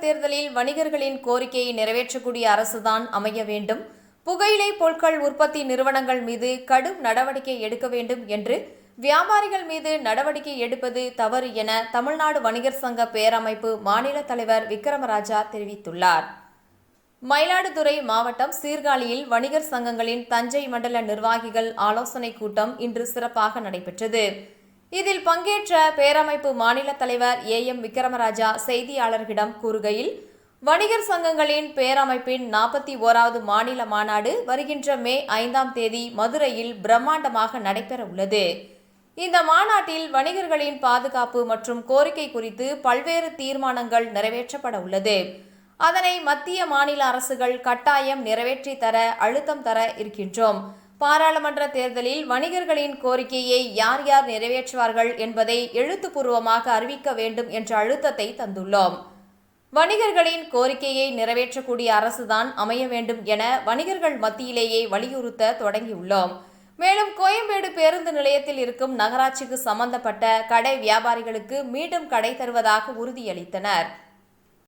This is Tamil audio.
தேர்தலில் வணிகர்களின் கோரிக்கையை நிறைவேற்றக்கூடிய அரசுதான் அமைய வேண்டும். புகையிலை பொருட்கள் உற்பத்தி நிறுவனங்கள் மீது கடும் நடவடிக்கை எடுக்க வேண்டும் என்று வியாபாரிகள் மீது நடவடிக்கை எடுப்பது தவறு என தமிழ்நாடு வணிகர் சங்க பேரமைப்பு மாநில தலைவர் விக்ரமராஜா தெரிவித்துள்ளார். மயிலாடுதுறை மாவட்டம் சீர்காழியில் வணிகர் சங்கங்களின் தஞ்சை மண்டல நிர்வாகிகள் ஆலோசனைக் கூட்டம் இன்று சிறப்பாக நடைபெற்றது. இதில் பங்கேற்ற பேரமைப்பு மாநில தலைவர் ஏ எம் விக்ரமராஜா செய்தியாளர்களிடம் கூறுகையில் வணிகர் சங்கங்களின் பேரமைப்பின் நாற்பத்தி ஓராவது மாநில மாநாடு வருகின்ற மே ஐந்தாம் தேதி மதுரையில் பிரம்மாண்டமாக நடைபெற உள்ளது. இந்த மாநாட்டில் வணிகர்களின் பாதுகாப்பு மற்றும் கோரிக்கை குறித்து பல்வேறு தீர்மானங்கள் நிறைவேற்றப்பட உள்ளது. அதனை மத்திய மாநில அரசுகள் கட்டாயம் நிறைவேற்றி தர அழுத்தம் தர இருக்கின்றோம். பாராளுமன்ற தேர்தலில் வணிகர்களின் கோரிக்கையை யார் யார் நிறைவேற்றுவார்கள் என்பதை எழுத்துப்பூர்வமாக அறிவிக்க வேண்டும் என்ற அழுத்தத்தை தந்துள்ளோம். வணிகர்களின் கோரிக்கையை நிறைவேற்றக்கூடிய அரசுதான் அமைய வேண்டும் என வணிகர்கள் மத்தியிலேயே வலியுறுத்த தொடங்கியுள்ளோம். மேலும் கோயம்பேடு பேருந்து நிலையத்தில் இருக்கும் நகராட்சிக்கு சம்பந்தப்பட்ட கடை வியாபாரிகளுக்கு மீண்டும் கடை தருவதாக உறுதியளித்தனர்.